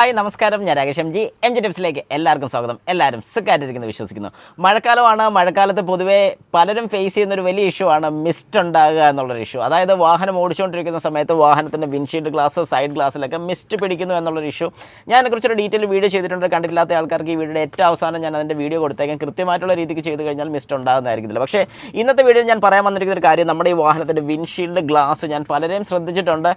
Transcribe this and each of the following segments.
Hi നമസ്കാരം. ഞാൻ Rakesh M G. M G ടിപ്സിലേക്ക് എല്ലാവർക്കും സ്വാഗതം. എല്ലാവരും സുഖമായിട്ടിരിക്കുന്നു വിശ്വസിക്കുന്നു. മഴക്കാലമാണ്. മഴക്കാലത്ത് പൊതുവേ പലരും ഫേസ് ചെയ്യുന്ന ഒരു വലിയ ഇഷ്യൂ ആണ് മിസ്റ്റ് ഉണ്ടാകുക എന്നുള്ളൊരു ഇഷ്യൂ അതായത് വാഹനം ഓടിച്ചുകൊണ്ടിരിക്കുന്ന സമയത്ത് വാഹനത്തിന്റെ വിൻഷീൽഡ് ഗ്ലാസ് സൈഡ് ഗ്ലാസ്സിലൊക്കെ മിസ്റ്റ് പിടിക്കുന്നു എന്നുള്ളൊരു ഇഷ്യൂ ഞാൻ അതിനെക്കുറിച്ചൊരു ഡീറ്റെയിൽ വീഡിയോ ചെയ്തിട്ടുണ്ട്. കണ്ടിട്ടില്ലാത്ത ആൾക്കാർക്ക് ഈ വീഡിയോയുടെ ഏറ്റവും അവസാനം ഞാൻ അതിന്റെ വീഡിയോ കൊടുത്തേക്കാം. കൃത്യമായിട്ടുള്ള രീതിക്ക് ചെയ്ത് കഴിഞ്ഞാൽ മിസ്റ്റ് ഉണ്ടാകുന്നതായിരിക്കില്ല പക്ഷേ ഇന്നത്തെ വീഡിയോ ഞാൻ പറയാൻ വന്നിരിക്കുന്ന ഒരു കാര്യം നമ്മുടെ ഈ വാഹനത്തിന്റെ വിൻഷീൽഡ് ഗ്ലാസ് ഞാൻ പലരെയും ശ്രദ്ധിച്ചിട്ടുണ്ട്.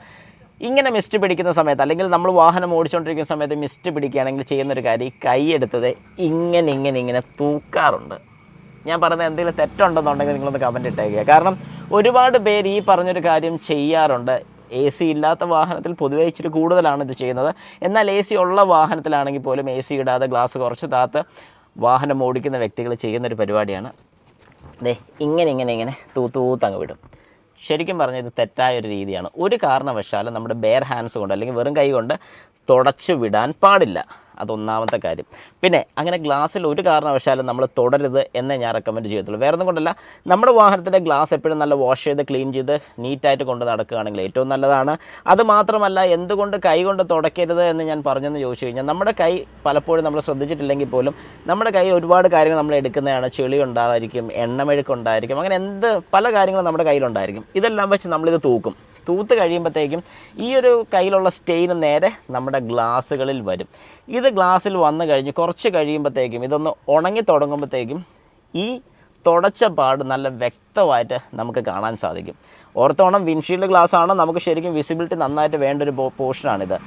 ഇങ്ങനെ മിസ്റ്റ് പിടിക്കുന്ന സമയത്ത് അല്ലെങ്കിൽ നമ്മൾ വാഹനം ഓടിച്ചുകൊണ്ടിരിക്കുന്ന സമയത്ത് മിസ്റ്റ് പിടിക്കുകയാണെങ്കിൽ ചെയ്യുന്നൊരു കാര്യം ഈ കൈ എടുത്തത് ഇങ്ങനെ ഇങ്ങനെ ഇങ്ങനെ തൂക്കാറുണ്ട്. ഞാൻ പറയുന്നത് എന്തെങ്കിലും തെറ്റുണ്ടെന്നുണ്ടെങ്കിൽ നിങ്ങളൊന്ന് കമന്റ് ഇട്ടേക്കുക. കാരണം ഒരുപാട് പേര് ഈ പറഞ്ഞൊരു കാര്യം ചെയ്യാറുണ്ട്. എ സി ഇല്ലാത്ത വാഹനത്തിൽ പൊതുവേ ഇച്ചിരി കൂടുതലാണ് ഇത് ചെയ്യുന്നത്. എന്നാൽ എ സി ഉള്ള വാഹനത്തിലാണെങ്കിൽ പോലും എ സി ഇടാതെ ഗ്ലാസ് കുറച്ച് താത്ത് വാഹനം ഓടിക്കുന്ന വ്യക്തികൾ ചെയ്യുന്നൊരു പരിപാടിയാണ്. ദേ ഇങ്ങനെ ഇങ്ങനെ ഇങ്ങനെ തൂത്തൂത്തങ്ങ് വിടും. ശരിക്കും പറഞ്ഞാൽ ഇത് തെറ്റായ ഒരു രീതിയാണ്. ഒരു കാരണവശാലും നമ്മുടെ ബെയർ ഹാൻഡ്സ് കൊണ്ട് അല്ലെങ്കിൽ വെറും കൈ കൊണ്ട് തുടച്ചു വിടാൻ പാടില്ല. അതൊന്നാമത്തെ കാര്യം. പിന്നെ അങ്ങനെ ഗ്ലാസ്സിൽ ഒരു കാരണവശാലും നമ്മൾ തുടരുത് എന്നേ ഞാൻ റെക്കമെൻഡ് ചെയ്യത്തുള്ളൂ. വേറെ ഒന്നും കൊണ്ടല്ല നമ്മുടെ വാഹനത്തിന്റെ ഗ്ലാസ് എപ്പോഴും നല്ല വാഷ് ചെയ്ത് ക്ലീൻ ചെയ്ത് നീറ്റായിട്ട് കൊണ്ട് നടക്കുകയാണെങ്കിൽ ഏറ്റവും നല്ലതാണ്. അത് മാത്രമല്ല എന്തുകൊണ്ട് കൈ കൊണ്ട് തുടയ്ക്കരുത് എന്ന് ഞാൻ പറഞ്ഞെന്ന് ചോദിച്ചു കഴിഞ്ഞാൽ നമ്മുടെ കൈ പലപ്പോഴും നമ്മൾ ശ്രദ്ധിച്ചിട്ടില്ലെങ്കിൽ പോലും നമ്മുടെ കൈ ഒരുപാട് കാര്യങ്ങൾ നമ്മൾ എടുക്കുന്നതാണ്. ചെളി ഉണ്ടായിരിക്കും എണ്ണമെഴുക്കുണ്ടായിരിക്കും അങ്ങനെ എന്ത് പല കാര്യങ്ങളും നമ്മുടെ കയ്യിലുണ്ടായിരിക്കും. ഇതെല്ലാം വെച്ച് നമ്മളിത് തൂക്കും. തൂത്ത് കഴിയുമ്പോഴത്തേക്കും ഈ ഒരു കയ്യിലുള്ള സ്റ്റെയിൻ നേരെ നമ്മുടെ ഗ്ലാസ്സുകളിൽ വരും. ഇത് ഗ്ലാസ്സിൽ വന്നു കഴിഞ്ഞ് കുറച്ച് കഴിയുമ്പോഴത്തേക്കും ഇതൊന്ന് ഉണങ്ങി തുടങ്ങുമ്പോഴത്തേക്കും ഈ തുടച്ച പാട് നല്ല വ്യക്തമായിട്ട് നമുക്ക് കാണാൻ സാധിക്കും. ഓർത്തോണം വിൻഷീൽഡ് ഗ്ലാസ് ആണ്. നമുക്ക് ശരിക്കും വിസിബിലിറ്റി നന്നായിട്ട് വേണ്ട ഒരു പോർഷനാണിത്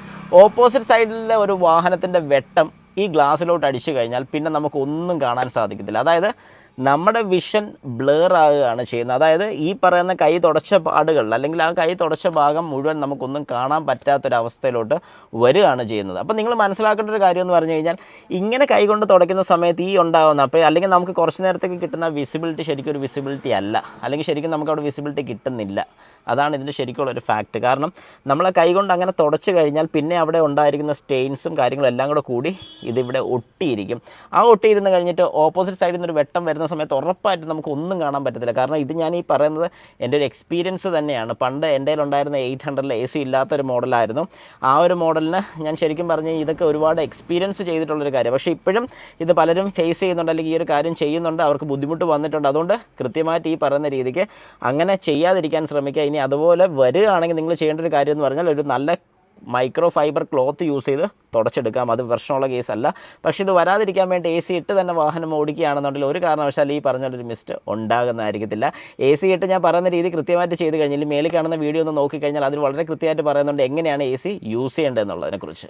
ഓപ്പോസിറ്റ് സൈഡിലെ ഒരു വാഹനത്തിന്റെ വെട്ടം ഈ ഗ്ലാസ്സിലോട്ട് അടിച്ചു കഴിഞ്ഞാൽ പിന്നെ നമുക്ക് ഒന്നും കാണാൻ സാധിക്കത്തില്ല. അതായത് നമ്മുടെ വിഷൻ ബ്ലർ ആകുകയാണ് ചെയ്യുന്നത്. അതായത് ഈ പറയുന്ന കൈ തുടച്ച പാടുകൾ അല്ലെങ്കിൽ ആ കൈ തുടച്ച ഭാഗം മുഴുവൻ നമുക്കൊന്നും കാണാൻ പറ്റാത്തൊരവസ്ഥയിലോട്ട് വരികയാണ് ചെയ്യുന്നത്. അപ്പോൾ നിങ്ങൾ മനസ്സിലാക്കേണ്ട ഒരു കാര്യം എന്ന് പറഞ്ഞു കഴിഞ്ഞാൽ ഇങ്ങനെ കൈ കൊണ്ട് തുടയ്ക്കുന്ന സമയത്ത് ഈ ഉണ്ടാകുന്ന അപ്പോൾ അല്ലെങ്കിൽ നമുക്ക് കുറച്ച് നേരത്തേക്ക് കിട്ടുന്ന വിസിബിലിറ്റി ശരിക്കും ഒരു വിസിബിലിറ്റി അല്ല. അല്ലെങ്കിൽ ശരിക്കും നമുക്ക് അവിടെ വിസിബിലിറ്റി കിട്ടുന്നില്ല. അതാണ് ഇതിന്റെ ശരിക്കുള്ള ഒരു ഫാക്റ്റ് കാരണം നമ്മളെ കൈ കൊണ്ട് അങ്ങനെ തുടച്ചു കഴിഞ്ഞാൽ പിന്നെ അവിടെ ഉണ്ടായിരിക്കുന്ന സ്റ്റെയിൻസും കാര്യങ്ങളും എല്ലാം കൂടെ കൂടി ഇതിവിടെ ഒട്ടിയിരിക്കും. ആ ഒട്ടിയിരുന്ന് കഴിഞ്ഞിട്ട് ഓപ്പോസിറ്റ് സൈഡിൽ നിന്ന് ഒരു വെട്ടം വരുന്ന സമയത്ത് ഉറപ്പായിട്ടും നമുക്ക് ഒന്നും കാണാൻ പറ്റത്തില്ല. കാരണം ഇത് ഞാൻ ഈ പറയുന്നത് എന്റെ ഒരു എക്സ്പീരിയൻസ് തന്നെയാണ്. പണ്ട് എന്റെ ഉണ്ടായിരുന്ന എയ്റ്റ് ഹൺഡ്രഡിൽ എ സി ഇല്ലാത്തൊരു മോഡലായിരുന്നു. ആ ഒരു മോഡലിന് ഞാൻ ശരിക്കും പറഞ്ഞു ഇതൊക്കെ ഒരുപാട് എക്സ്പീരിയൻസ് ചെയ്തിട്ടുള്ളൊരു കാര്യം. പക്ഷേ ഇപ്പോഴും ഇത് പലരും ഫേസ് ചെയ്യുന്നുണ്ട് അല്ലെങ്കിൽ ഈ ഒരു കാര്യം ചെയ്യുന്നുണ്ട്. അവർക്ക് ബുദ്ധിമുട്ട് വന്നിട്ടുണ്ട്. അതുകൊണ്ട് കൃത്യമായിട്ട് ഈ പറയുന്ന രീതിക്ക് അങ്ങനെ ചെയ്യാതിരിക്കാൻ ശ്രമിക്കുക. ഇനി അതുപോലെ വരികയാണെങ്കിൽ നിങ്ങൾ ചെയ്യേണ്ട ഒരു കാര്യം എന്ന് പറഞ്ഞാൽ ഒരു നല്ല മൈക്രോ ഫൈബർ ക്ലോത്ത് യൂസ് ചെയ്ത് തുടച്ചെടുക്കാം. അത് പ്രശ്നമുള്ള കേസല്ല. പക്ഷേ ഇത് വരാതിരിക്കാൻ വേണ്ടി എ സി ഇട്ട് തന്നെ വാഹനം ഓടിക്കുകയാണെന്നുണ്ടെങ്കിൽ ഒരു കാരണവശാലും ഈ പറഞ്ഞൊരു മിസ്റ്റ് ഉണ്ടാകുന്നതായിരിക്കത്തില്ല. എ സി ഇട്ട് ഞാൻ പറയുന്ന രീതി കൃത്യമായിട്ട് ചെയ്ത് കഴിഞ്ഞാൽ മേളിൽ കാണുന്ന വീഡിയോ ഒന്ന് നോക്കിക്കഴിഞ്ഞാൽ അതിൽ വളരെ കൃത്യമായിട്ട് പറയുന്നുണ്ട് എങ്ങനെയാണ് എ സി യൂസ് ചെയ്യേണ്ടത് എന്നുള്ളതിനെക്കുറിച്ച്